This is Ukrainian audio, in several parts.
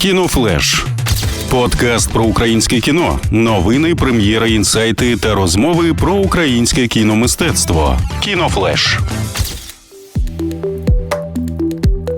Кінофлеш. Подкаст про українське кіно, новини, прем'єри, інсайти та розмови про українське кіномистецтво. Кінофлеш.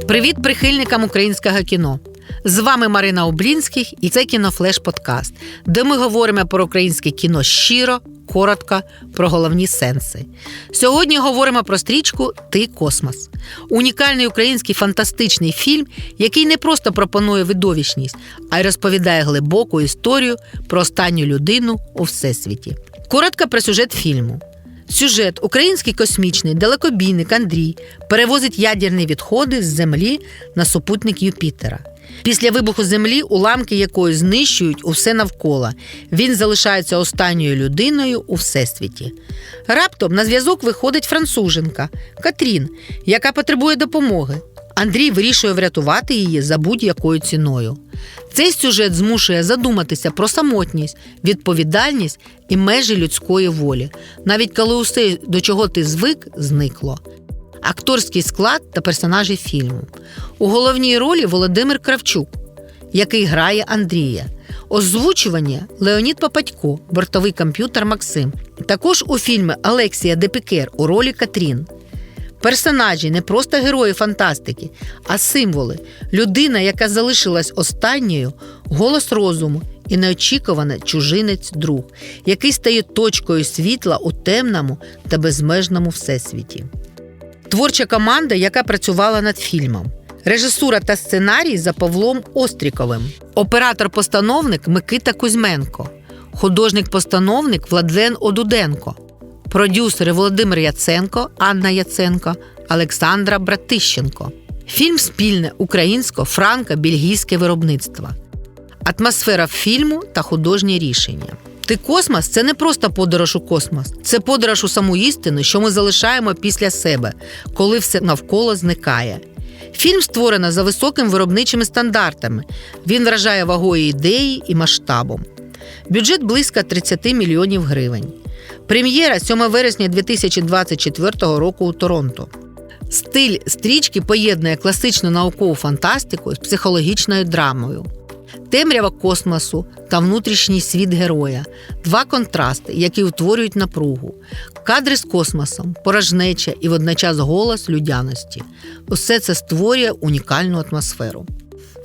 Привіт прихильникам українського кіно. З вами Марина Облінських і це кінофлеш подкаст, де ми говоримо про українське кіно щиро, коротко, про головні сенси. Сьогодні говоримо про стрічку Ти космос. Унікальний український фантастичний фільм, який не просто пропонує видовищність, а й розповідає глибоку історію про останню людину у всесвіті. Коротко про сюжет фільму. Сюжет український космічний далекобійник Андрій перевозить ядерні відходи з Землі на супутник Юпітера. Після вибуху Землі, уламки якої знищують усе навколо. Він залишається останньою людиною у всесвіті. Раптом на зв'язок виходить француженка Катрін, яка потребує допомоги. Андрій вирішує врятувати її за будь-якою ціною. Цей сюжет змушує задуматися про самотність, відповідальність і межі людської волі, навіть коли усе, до чого ти звик, зникло. Акторський склад та персонажі фільму. У головній ролі Володимир Кравчук, який грає Андрія. Озвучування Леонід Попадько, бортовий комп'ютер Максим. Також у фільмі Алексія Депікер у ролі Катрін. Персонажі не просто герої фантастики, а символи. Людина, яка залишилась останньою, голос розуму і неочікуване чужинець друг, який стає точкою світла у темному та безмежному всесвіті. Творча команда, яка працювала над фільмом. Режисура та сценарій за Павлом Остріковим, оператор-постановник Микита Кузьменко, художник-постановник Владлен Одуденко, продюсери Володимир Яценко, Анна Яценко, Олександра Братищенко. Фільм спільне українсько-франко-бельгійське виробництво. Атмосфера фільму та художнє рішення. Ти космос це не просто подорож у космос, це подорож у саму істину, що ми залишаємо після себе, коли все навколо зникає. Фільм створено за високими виробничими стандартами. Він вражає вагою ідеї і масштабом. Бюджет близько 30 мільйонів гривень. Прем'єра 7 вересня 2024 року у Торонто. Стиль стрічки поєднує класичну наукову фантастику з психологічною драмою. Темрява космосу та внутрішній світ героя два контрасти, які утворюють напругу, кадри з космосом, порожнеча і водночас голос людяності. Усе це створює унікальну атмосферу.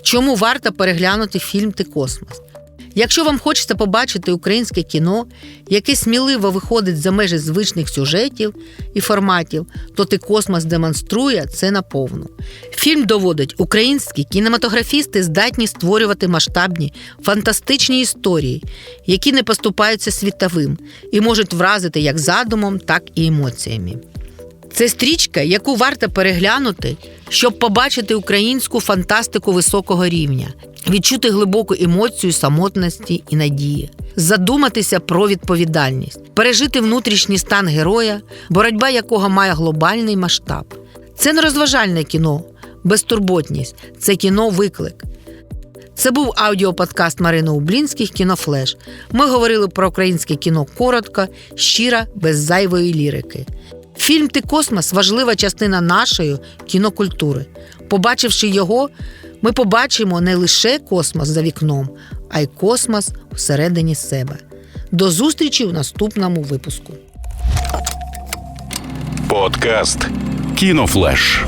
Чому варто переглянути фільм Ти космос? Якщо вам хочеться побачити українське кіно, яке сміливо виходить за межі звичних сюжетів і форматів, то ти космос демонструє це наповну. Фільм доводить, українські кінематографісти здатні створювати масштабні, фантастичні історії, які не поступаються світовим і можуть вразити як задумом, так і емоціями. Це стрічка, яку варто переглянути, щоб побачити українську фантастику високого рівня, відчути глибоку емоцію самотності і надії, задуматися про відповідальність, пережити внутрішній стан героя, боротьба якого має глобальний масштаб. Це не розважальне кіно, безтурботність, це кіно виклик. Це був аудіоподкаст Марини Ублінських Кінофлеш. Ми говорили про українське кіно коротко, щиро, без зайвої лірики. Фільм Ти космос важлива частина нашої кінокультури. Побачивши його, ми побачимо не лише космос за вікном, а й космос всередині себе. До зустрічі в наступному випуску. Подкаст Кінофлеш.